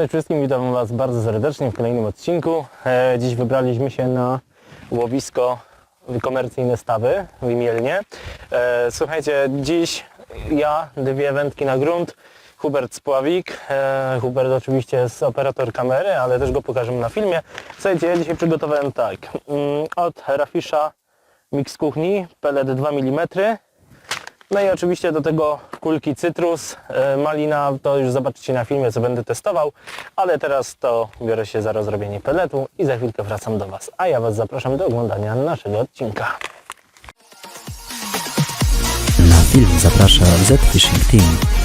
Cześć wszystkim, witam Was bardzo serdecznie w kolejnym odcinku. E, dziś wybraliśmy się na łowisko komercyjne stawy w Imielnie. E, słuchajcie, dziś ja, dwie wędki na grunt, Hubert Spławik. E, Hubert oczywiście jest operator kamery, ale też go pokażemy na filmie. Słuchajcie, ja dzisiaj przygotowałem tak, mm, od Rafisza Mix Kuchni, pelet 2 mm, no i oczywiście do tego kulki cytrus, e, malina, to już zobaczycie na filmie, co będę testował, ale teraz to biorę się za rozrobienie peletu i za chwilkę wracam do Was. A ja Was zapraszam do oglądania naszego odcinka. Na film zaprasza Z Team.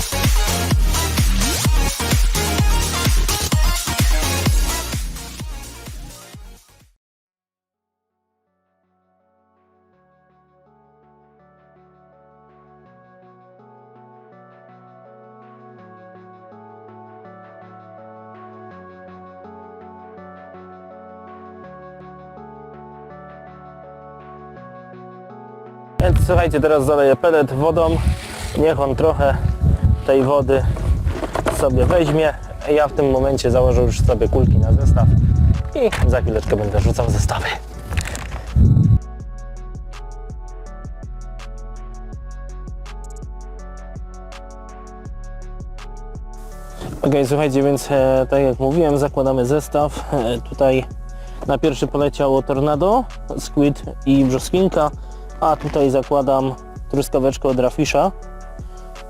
Więc słuchajcie, teraz zaleję pelet wodą, niech on trochę tej wody sobie weźmie. Ja w tym momencie założę już sobie kulki na zestaw i za chwileczkę będę rzucał zestawy. Ok, słuchajcie, więc e, tak jak mówiłem, zakładamy zestaw. E, tutaj na pierwszy poleciało tornado, squid i brzoskwinka, a tutaj zakładam truskaweczkę od Rafisza.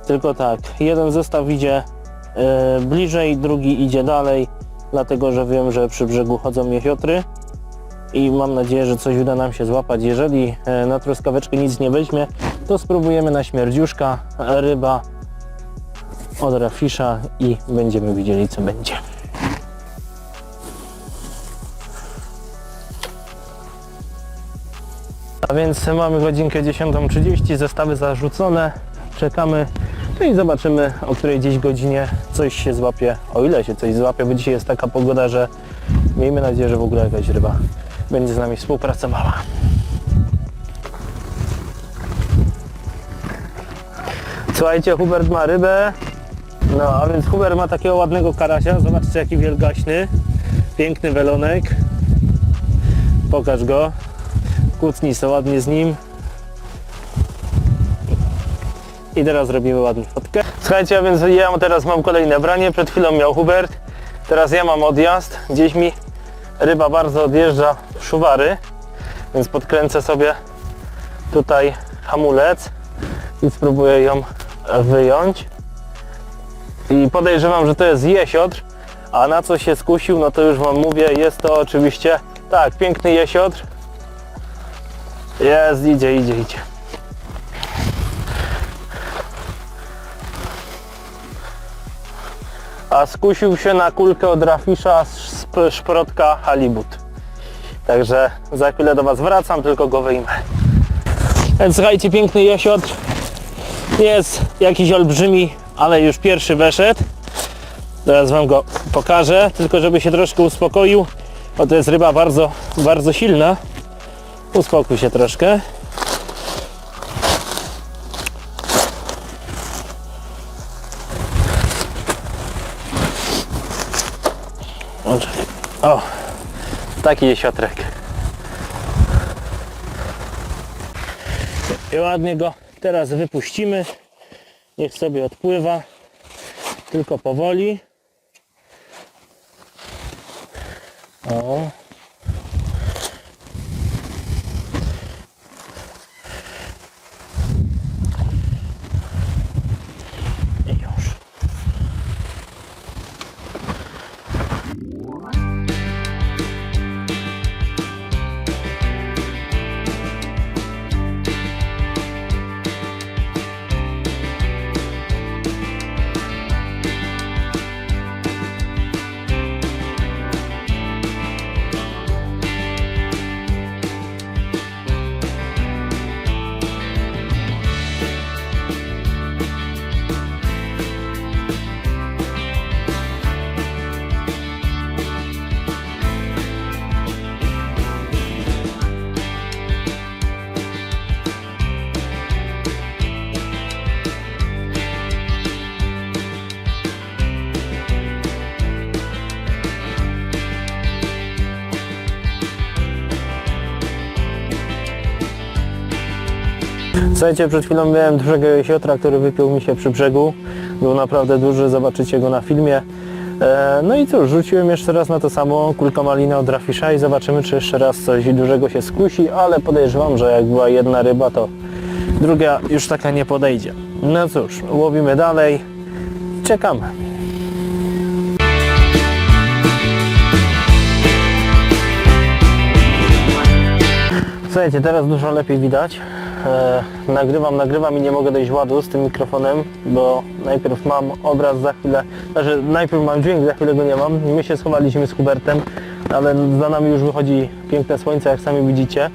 Tylko tak, jeden zestaw idzie e, bliżej, drugi idzie dalej, dlatego że wiem, że przy brzegu chodzą jechiotry i mam nadzieję, że coś uda nam się złapać. Jeżeli e, na truskaweczkę nic nie weźmie, to spróbujemy na śmierdziuszka, ryba od Rafisza i będziemy widzieli co będzie. Więc mamy godzinkę 10.30, zestawy zarzucone, czekamy. No i zobaczymy o której gdzieś godzinie coś się złapie, o ile się coś złapie, bo dzisiaj jest taka pogoda, że miejmy nadzieję, że w ogóle jakaś ryba będzie z nami współpracowała. Słuchajcie, Hubert ma rybę, no a więc Hubert ma takiego ładnego karasia, zobaczcie jaki wielgaśny, piękny welonek, pokaż go, sobie ładnie z nim. I teraz robimy ładnie fotkę. Słuchajcie, a więc ja teraz mam kolejne branie. Przed chwilą miał Hubert. Teraz ja mam odjazd. Gdzieś mi ryba bardzo odjeżdża w szuwary. Więc podkręcę sobie tutaj hamulec i spróbuję ją wyjąć. I podejrzewam, że to jest jesiotr. A na co się skusił, no to już Wam mówię, jest to oczywiście, tak, piękny jesiotr. Jest, idzie, idzie, idzie. A skusił się na kulkę od Rafisza z szp- szprotka halibut. Także za chwilę do Was wracam, tylko go wyjmę. Więc słuchajcie, piękny jesiotr. Jest jakiś olbrzymi, ale już pierwszy weszedł. Teraz Wam go pokażę, tylko żeby się troszkę uspokoił, bo to jest ryba bardzo, bardzo silna. Uspokój się troszkę. O, taki jesiotrek. I ładnie go teraz wypuścimy. Niech sobie odpływa. Tylko powoli. O. Słuchajcie, przed chwilą miałem dużego jesiotra, który wypiął mi się przy brzegu. Był naprawdę duży, zobaczycie go na filmie. E, no i cóż, rzuciłem jeszcze raz na to samo, kulka malina od Rafisza i zobaczymy, czy jeszcze raz coś dużego się skusi, ale podejrzewam, że jak była jedna ryba, to druga już taka nie podejdzie. No cóż, łowimy dalej, czekamy. Słuchajcie, teraz dużo lepiej widać. E, nagrywam, nagrywam i nie mogę dojść ładu z tym mikrofonem, bo najpierw mam obraz za chwilę, znaczy najpierw mam dźwięk, za chwilę go nie mam. My się schowaliśmy z Hubertem, ale za nami już wychodzi piękne słońce, jak sami widzicie.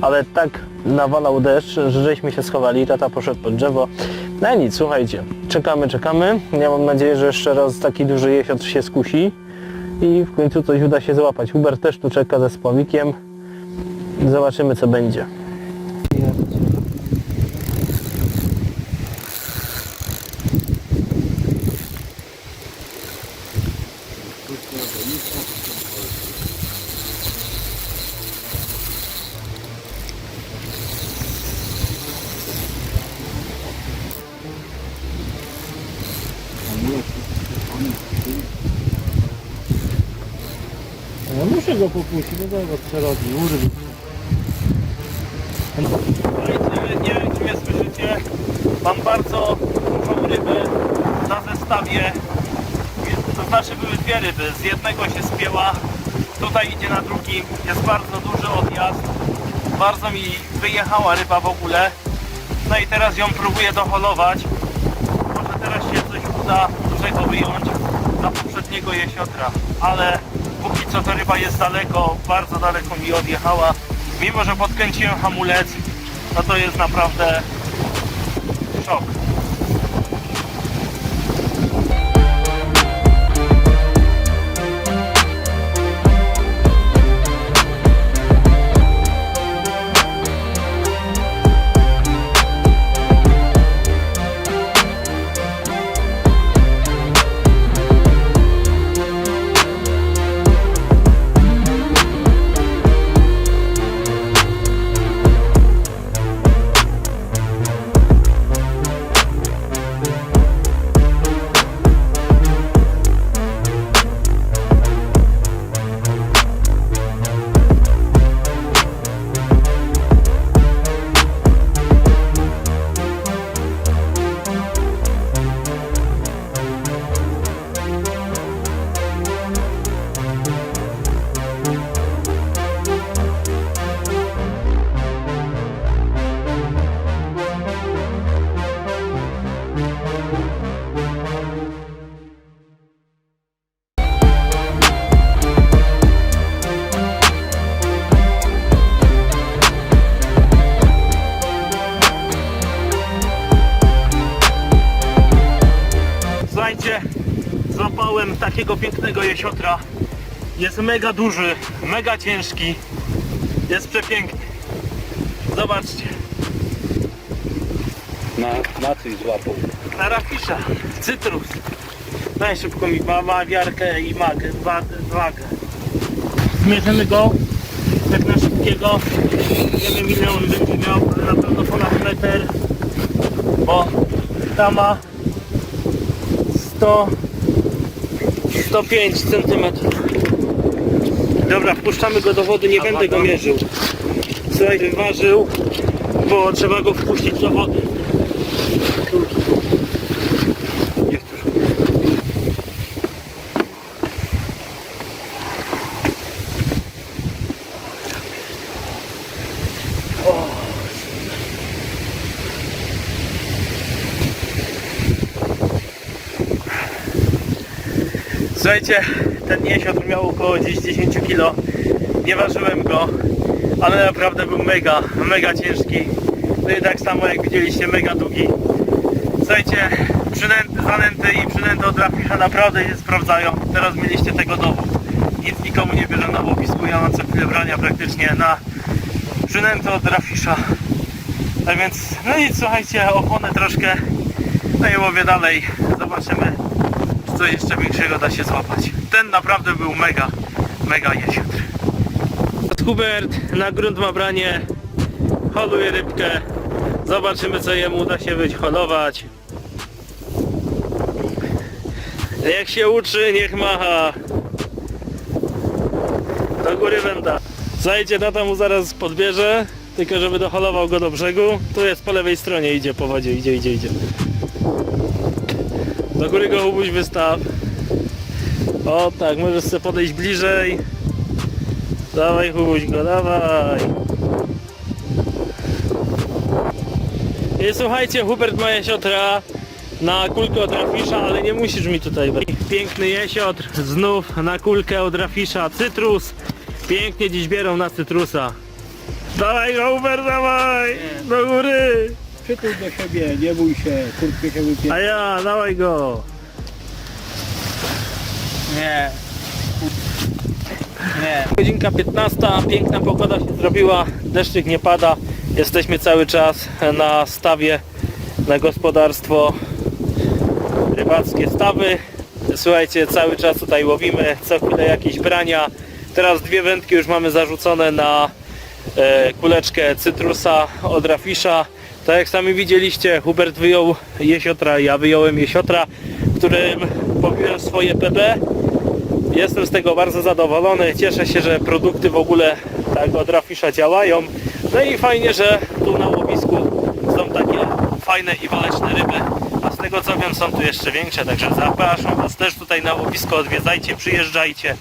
Ale tak nawalał deszcz, że żeśmy się schowali, tata poszedł pod drzewo. No i nic, słuchajcie, czekamy, czekamy. Ja mam nadzieję, że jeszcze raz taki duży jesiotr się skusi i w końcu coś uda się złapać. Hubert też tu czeka ze spławikiem. Zobaczymy co będzie. No muszę go popuścić, no dobra, co robi. Słuchajcie, nie wiem czy mnie słyszycie, mam bardzo dużą rybę na zestawie. To znaczy były dwie ryby, z jednego się spięła, tutaj idzie na drugi, jest bardzo duży odjazd. Bardzo mi wyjechała ryba w ogóle. No i teraz ją próbuję doholować. Może teraz się coś uda dużego wyjąć za poprzedniego jesiotra, ale póki co ta ryba jest daleko, bardzo daleko mi odjechała. Mimo, że podkręciłem hamulec, no to jest naprawdę szok. Jesiotra. Jest mega duży, mega ciężki. Jest przepiękny. Zobaczcie, Na, na coś złapał. na rafisza, cytrus. Daj szybko mi ma, ma wiarkę i magę, wa- wagę. Zmierzymy go, tak na szybkiego. Nie wiem ile on będzie miał, ale na pewno ponad metr. Bo ta ma 100 105 cm. Dobra, wpuszczamy go do wody, nie będę go mierzył. Słuchaj, ważył, bo trzeba go wpuścić do wody. Słuchajcie, ten jesiotr miał około gdzieś 10 kg. Nie ważyłem go, ale naprawdę był mega, mega ciężki. No i tak samo jak widzieliście, mega długi. Słuchajcie, przynęty, zanęty i przynęty od Rafisza naprawdę się sprawdzają. Teraz mieliście tego dowód. Nic nikomu nie bierze na łowisku. Ja mam co brania praktycznie na przynęty od Rafisza. Tak więc, no i słuchajcie, ochłonę troszkę. No i łowię dalej. Zobaczymy, coś jeszcze większego da się złapać. Ten naprawdę był mega, mega jesiotr. Hubert na grunt ma branie, holuje rybkę. Zobaczymy co jemu uda się wyholować. Niech się uczy, niech macha. Do góry węda. Zajdzie tata mu zaraz podbierze, tylko żeby doholował go do brzegu. Tu jest po lewej stronie, idzie po wodzie, idzie, idzie, idzie. Do góry go Hubuś wystaw. O tak, możesz sobie podejść bliżej. Dawaj Hubuś go, dawaj. I słuchajcie, Hubert ma jesiotra na kulkę od Rafisza, ale nie musisz mi tutaj wejść. Piękny jesiotr, znów na kulkę od Rafisza, cytrus. Pięknie dziś bierą na cytrusa. Dawaj go Hubert, dawaj! Do góry! Przytul do siebie, nie bój się, kurtkę się wypie... A ja, dawaj go! Nie. Nie. Godzinka 15, piękna pogoda się zrobiła, deszczyk nie pada. Jesteśmy cały czas na stawie, na gospodarstwo rybackie stawy. Słuchajcie, cały czas tutaj łowimy, co chwilę jakieś brania. Teraz dwie wędki już mamy zarzucone na e, kuleczkę cytrusa od Rafisza. Tak jak sami widzieliście, Hubert wyjął jesiotra, ja wyjąłem jesiotra, którym pobiłem swoje PB. Jestem z tego bardzo zadowolony. Cieszę się, że produkty w ogóle tak od Rafisza działają. No i fajnie, że tu na łowisku są takie fajne i waleczne ryby. A z tego co wiem są tu jeszcze większe, także zapraszam Was też tutaj na łowisko, odwiedzajcie, przyjeżdżajcie.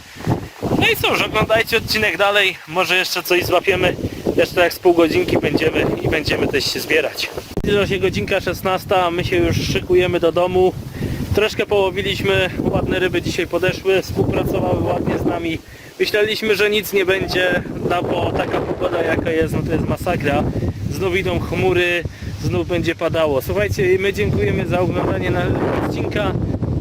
No i cóż, oglądajcie odcinek dalej, może jeszcze coś złapiemy. Jeszcze tak z pół godzinki będziemy i będziemy też się zbierać. Zbliża się godzinka 16, a my się już szykujemy do domu. Troszkę połowiliśmy, ładne ryby dzisiaj podeszły, współpracowały ładnie z nami. Myśleliśmy, że nic nie będzie, no bo taka pogoda jaka jest, no to jest masakra. Znów idą chmury, znów będzie padało. Słuchajcie, my dziękujemy za oglądanie na odcinka.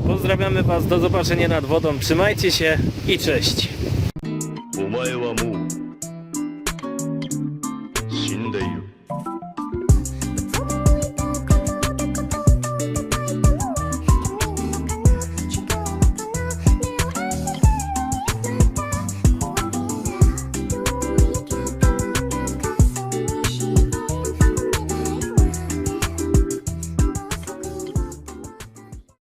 Pozdrawiamy Was, do zobaczenia nad wodą. Trzymajcie się i cześć.